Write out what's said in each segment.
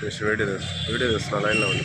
Just video తీస్- video తీస్తున్నా లైన్లో ఉంది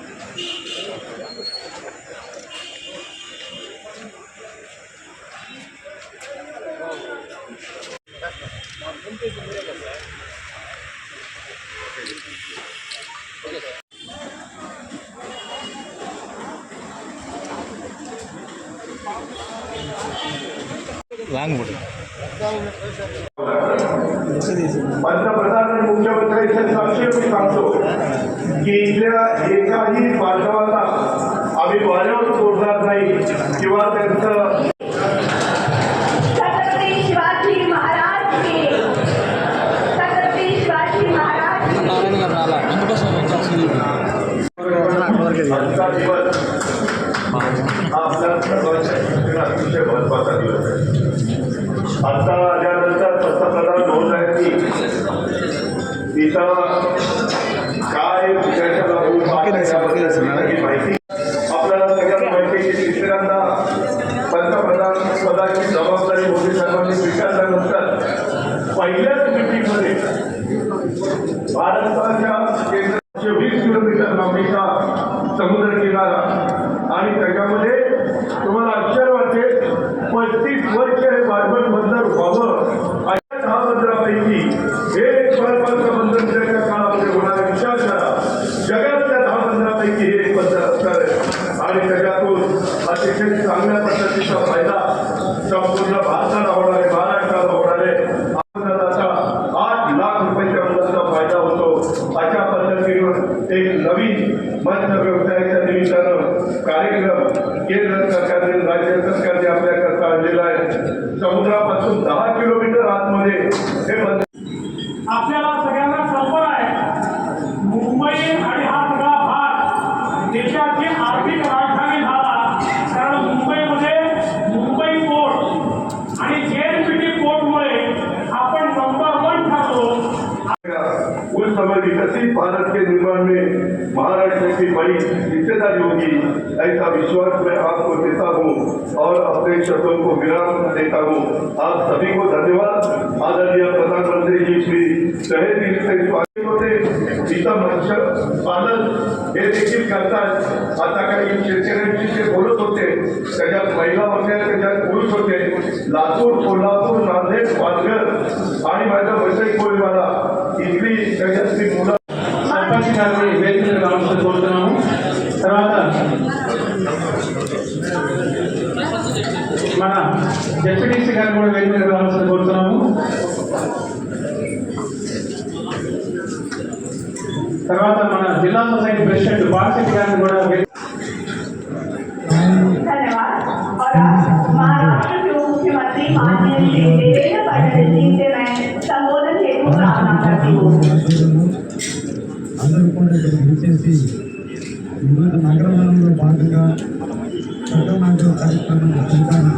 पंतप्रधान आणि मुख्यमंत्र्यांच्या साक्षी मी सांगतो की इथल्या एकाही बांधवांना आम्ही वाऱ्यावर सोडणार नाही किंवा त्यांचं அடுத்த एक नवीन मत्स्य व्यवसायाच्या निमित्तानं कार्यक्रम केंद्र सरकारने राज्य सरकारने आपल्याकरता आणलेला आहे. समुद्रापासून दहा किलोमीटर आतमध्ये हे विकसित भारत के निर्माण में महाराष्ट्र की बड़ी हिस्सेदारी होगी। ऐसा विश्वास मैं आपको देता हूँ और अपने शब्दों को विराम देता हूँ। आप सभी को धन्यवाद। आदरणीय प्रधानमंत्री जी, श्री तहे दिल से स्वागत होते इथं मत्स्य पालन हे। देखील करतात आता काही शेतकऱ्यांशी ते बोलत होते त्याच्यात महिला होत्या त्याच्यात पुरुष होते लातूर, कोल्हापूर, नांदेड, पालघर आणि माझा वैशाख कोळीवाला इथली त्याच्यातली मुलं మన డిప్యూటీసీ గారు కూడా వెళ్ళి రావాల్సిన కోరుతున్నాము. తర్వాత మన జిల్లా సొసైటీ ప్రెసిడెంట్ బాలశెట్టి గారిని కూడా సంబోధన చేయడం ఈరోజు నగరంలో భాగంగా నగర కార్యక్రమం శ్రీకారం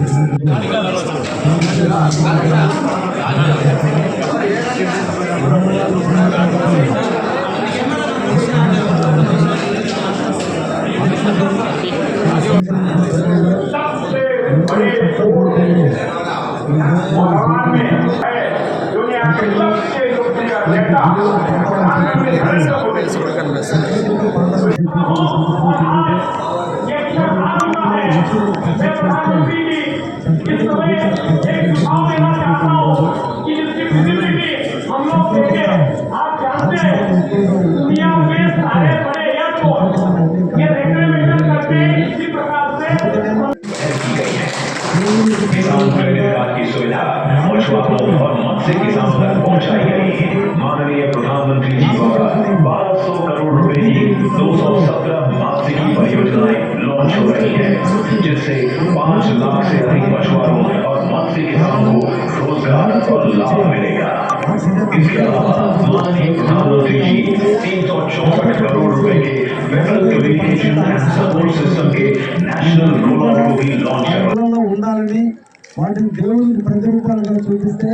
है जिससे पाँच लाख से अधिक मछुआरों और मत्स्य किसानों को रोजगार और लाभ मिलेगा इसके अलावा माननीय प्रधानमंत्री जी तीन सौ चौसठ करोड़ रुपए के vessel communication and support system के नेशनल रोल आउट को भी लॉन्च कर మనలో ఉండాలని వాటిని దేవుడికి ప్రతిరూపాలుగా చూపిస్తే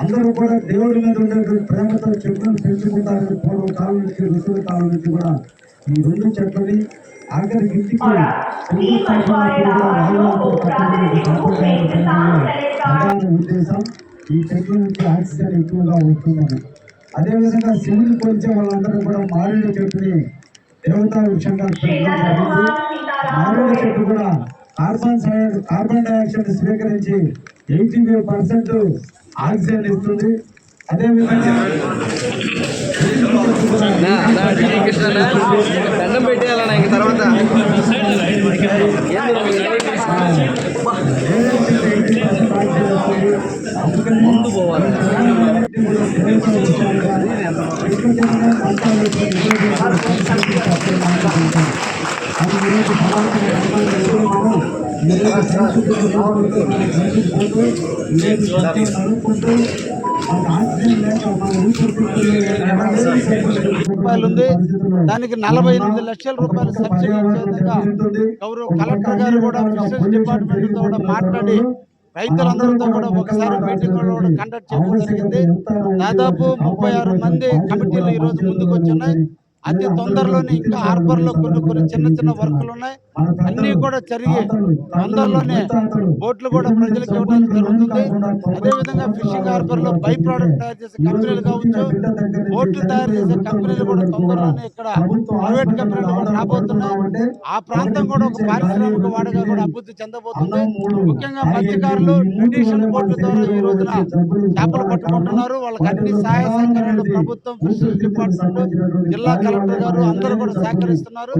అందరూ కూడా దేవుడి మీద ఉండేటువంటి ప్రేమతో చెట్లను పెంచుకుంటారని పూర్వ కాలం నుంచి ఋషుల కాలం నుంచి కూడా ఈ రెండు చెట్లని సంప్రదాయం ప్రధాన ఉద్దేశం ఈ చెట్ల నుంచి ఆక్సిజన్ ఎక్కువగా వస్తుందని అదేవిధంగా శివుని కొలిచే వాళ్ళందరూ కూడా మారేడు చెట్టుని దేవతా వృక్షంగా మారేడు చెట్టు కూడా కార్బన్ కార్బన్ డైఆక్సైడ్ స్వీకరించి ఎయిటీ ఫైవ్ పర్సెంట్ ఆక్సిజన్ ఇస్తుంది. అదేవిధంగా దండం పెట్టేయాలన్నా ముందు పోవాలి. రూపాయలు ఉంది దానికి నలభై ఎనిమిది లక్షల రూపాయలు సబ్సిడీ ఇచ్చేందుగా గౌరవ కలెక్టర్ గారు కూడా ఫిషరీస్ డిపార్ట్మెంట్తో కూడా మాట్లాడి రైతులందరితో కూడా ఒకసారి మీటింగ్ కూడా కండక్ట్ చేయడం జరిగింది. దాదాపు ముప్పై ఆరు మంది కమిటీలు ఈ రోజు ముందుకు వచ్చున్నాయి అతి తొందరలోనే ఇంకా హార్బర్లో కొన్ని కొన్ని చిన్న చిన్న వర్కులు ఉన్నాయి అన్ని కూడా జరిగి తొందరలోనే బోట్లు కూడా ప్రజలకు ఇవ్వడం జరుగుతుంది. అదేవిధంగా ఫిషింగ్ హార్బర్లో బై ప్రోడక్ట్ తయారు చేసే కంపెనీలు కావచ్చు బోట్లు తయారు చేసే కంపెనీలు కూడా తొందరలోనే ఇక్కడ ప్రైవేట్ కంపెనీలు కూడా రాబోతున్నాయి. ఆ ప్రాంతం కూడా ఒక పారిశ్రామిక వాడగా కూడా అభివృద్ధి చెందబోతుంది. ముఖ్యంగా మత్స్యకారులు న్యూట్రిషన్ బోట్ల ద్వారా ఈ రోజున చేపలు పట్టుకుంటున్నారు. వాళ్ళకి అన్ని సహాయ సహకారాలు ప్రభుత్వం ఫిషరీస్ డిపార్ట్మెంట్ జిల్లా కలెక్టర్ గారు అందరూ కూడా సహకరిస్తున్నారు.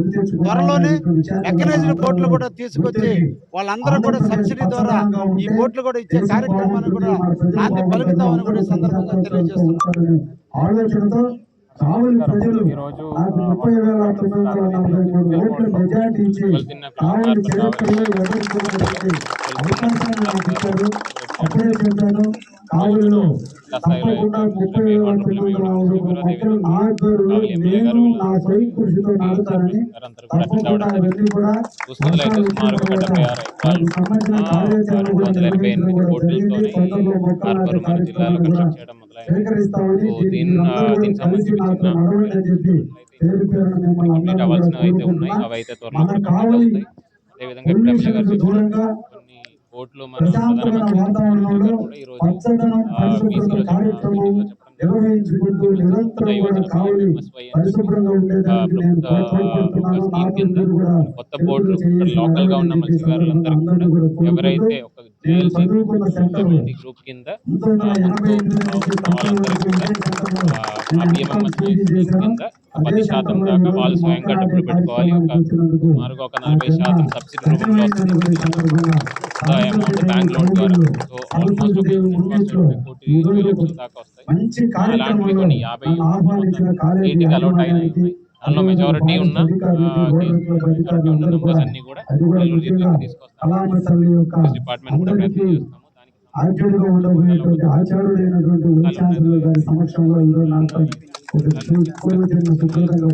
త్వరలోనే మెకనైజ్డ్ బోట్లు కూడా తీసుకొచ్చి వాళ్ళందరూ కూడా సబ్సిడీ ద్వారా ఈ బోట్లు కూడా ఇచ్చే కార్యక్రమాన్ని కూడా నాంది పలుకుతామని కూడా ఈ సందర్భంగా తెలియజేస్తున్నారు కావలి ప్రజలు ముప్పై వేల ఓట్ల మెజార్టీ ఇచ్చి కావలి చరిత్రలో ఎదుర్కొన్నటువంటి అవకాశాన్ని నాకు ఇచ్చారు. అప్పుడే చెప్పాను కావలిలో తప్పకుండా ముప్పై వేల తొమ్మిది వందల నలభై మూడు మొక్కలు నా ఆధ్వర్యంలో నేను నా స్వయం కృషితో నాటుతానని తప్పకుండా అవన్నీ కూడా చూసుకున్నట్లయితే సుమారుగా డెబ్బై ఆరు ఎకరాలు. రెండు వందల ఎనభై ఎనిమిది దీని దీనికి సంబంధించి కంప్లీట్ అయితే ఉన్నాయి. అవి అయితే త్వరలో కూడా కంప్లీట్ అవుతాయి. అదేవిధంగా ఇప్పుడు ఎమ్మెల్యే గారు చెప్పినట్టు కొన్ని కోట్లు మన ప్రశాంతమైన వాతావరణంలో కూడా ఈరోజు పచ్చదనం పరిశుభ్రత కార్యక్రమం నిర్వహించుకుంటూ నిరంతరం కూడా కావలి పరిశుభ్రంగా ఉండేదానికి నేను కోరుకుంటున్నాను నా తరఫున కూడా కొత్త బోర్డులు ఇక్కడ లోకల్గా ఉన్న మత్స్యకారులందరూ కూడా ఎవరైతే ఒక చదువుకున్న సెంటర్ గ్రూప్ కింద పంతొమ్మిది వందల ఎనభై ఎనిమిది నుంచి వాళ్ళందరికీ కూడా ఆ బిఎంఎంఎస్ కింద పది శాతం దాకా వాళ్ళు స్వయంగా డబ్బులు పెట్టుకోవాలి ఒక సుమారుగా ఒక నలభై శాతం సబ్సిడీ రూపంలో వస్తుంది అమౌంట్ బ్యాంక్ లోన్ ద్వారా సో ఆల్మోస్ట్ ఒక ఇన్వెస్ట్మెంట్ కోటి ఇరవై లక్షల దాకా వస్తాయి మంచి అలాంటివి కొన్ని యాభై ఆహ్వానించిన ఎయిటీకి అలౌట్ అయినాయి ఉన్నాయి దానిలో మెజారిటీ ఉన్న మెజారిటీ ఉన్న నెంబర్స్ అన్ని కూడా నెల్లూరు జిల్లాకి తీసుకొస్తాము యొక్క డిపార్ట్మెంట్ కూడా ప్రయత్నం చేస్తాము ఉండబోయేటువంటి గారి సమక్షంలో ఈరోజు పూర్వజన్మ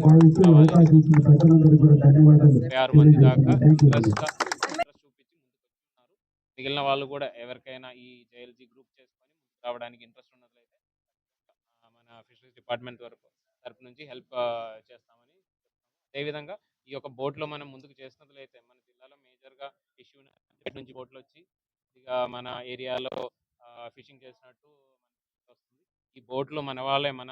భావిస్తూ అవకాశం ఇచ్చిన ప్రజలందరికీ కూడా ధన్యవాదాలు వస్తున్నారు మిగిలిన వాళ్ళు కూడా ఎవరికైనా ఈ జేఎల్జీ గ్రూప్ చేసుకొని రావడానికి ఇంట్రెస్ట్ ఉన్నట్లయితే మన ఫిషరీస్ డిపార్ట్మెంట్ వరకు తరపు నుంచి హెల్ప్ చేస్తామని అదేవిధంగా ఈ యొక్క బోట్లో మనం ముందుకు చేసినట్లయితే మన జిల్లాలో మేజర్గా ఇష్యూ నుంచి బోట్లు వచ్చి ఇక మన ఏరియాలో ఫిషింగ్ చేసినట్టు వస్తుంది. ఈ బోట్లు మన వాళ్ళే మన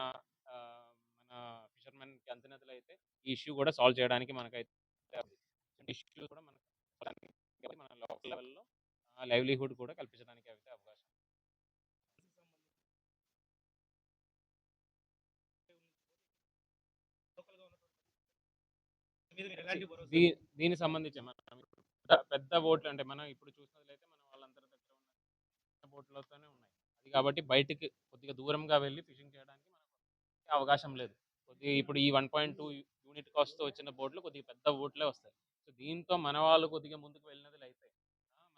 మన ఫిషర్మెన్కి అందినట్లయితే ఈ ఇష్యూ కూడా సాల్వ్ చేయడానికి మనకైతే ఇష్యూ కూడా మనకి మన లోకల్ లెవెల్లో లైవ్లీహుడ్ కూడా కల్పించడానికి అయితే దీనికి సంబంధించి మనం పెద్ద- ఓట్లు అంటే మనం ఇప్పుడు చూసినట్లయితే మన వాళ్ళందరి దగ్గర ఉన్న చిన్న బోట్లతోనే ఉన్నాయి. కాబట్టి బయటికి కొద్దిగా దూరంగా వెళ్ళి ఫిషింగ్ చేయడానికి మనకు అవకాశం లేదు. కొద్దిగా ఇప్పుడు ఈ one point two unit cost వచ్చిన బోట్లు కొద్దిగా పెద్ద బోట్లే వస్తాయి. సో దీంతో మన వాళ్ళు కొద్దిగా ముందుకు వెళ్ళినది అయితే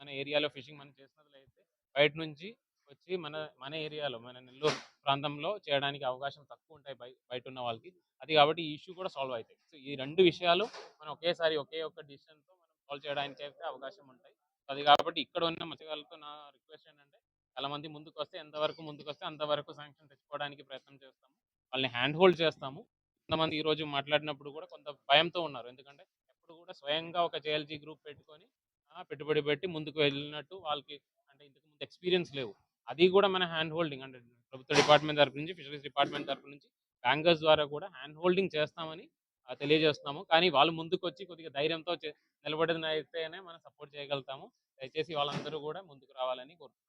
మన ఏరియాలో ఫిషింగ్ మనం చేసినది అయితే బయట నుంచి వచ్చి మన మన ఏరియాలో మన నెల్లూరు ప్రాంతంలో చేయడానికి అవకాశం తక్కువ ఉంటాయి బయట ఉన్న వాళ్ళకి. అది కాబట్టి ఈ ఇష్యూ కూడా సాల్వ్ అవుతాయి. సో ఈ రెండు విషయాలు మనం ఒకేసారి ఒకే ఒక్క డిసిషన్తో మనం సాల్వ్ చేయడానికి అయితే అవకాశం ఉంటాయి. అది కాబట్టి ఇక్కడ ఉన్న మత్స్యకారులతో నా రిక్వెస్ట్ ఏంటంటే చాలా మంది ముందుకు వస్తే ఎంతవరకు ముందుకు వస్తే అంతవరకు శాంక్షన్ తెచ్చుకోవడానికి ప్రయత్నం చేస్తాము. వాళ్ళని హ్యాండ్ హోల్డ్ చేస్తాము. కొంతమంది ఈ రోజు మాట్లాడినప్పుడు కూడా కొంత భయంతో ఉన్నారు. ఎందుకంటే ఎప్పుడు కూడా స్వయంగా ఒక జేఎల్జీ గ్రూప్ పెట్టుకొని పెట్టుబడి పెట్టి ముందుకు వెళ్ళినట్టు వాళ్ళకి అంటే ఇంతకు ముందు ఎక్స్పీరియన్స్ లేవు. అది కూడా మన హ్యాండ్ హోల్డింగ్ అంటే ప్రభుత్వ డిపార్ట్మెంట్ తరపు నుంచి ఫిషరీస్ డిపార్ట్మెంట్ తరపు నుంచి బ్యాంకర్స్ ద్వారా కూడా హ్యాండ్ హోల్డింగ్ చేస్తామని తెలియజేస్తున్నాము. కానీ వాళ్ళు ముందుకు వచ్చి కొద్దిగా ధైర్యంతో నిలబడిన అయితేనే మనం సపోర్ట్ చేయగలుగుతాము. దయచేసి వాళ్ళందరూ కూడా ముందుకు రావాలని కోరుతున్నాం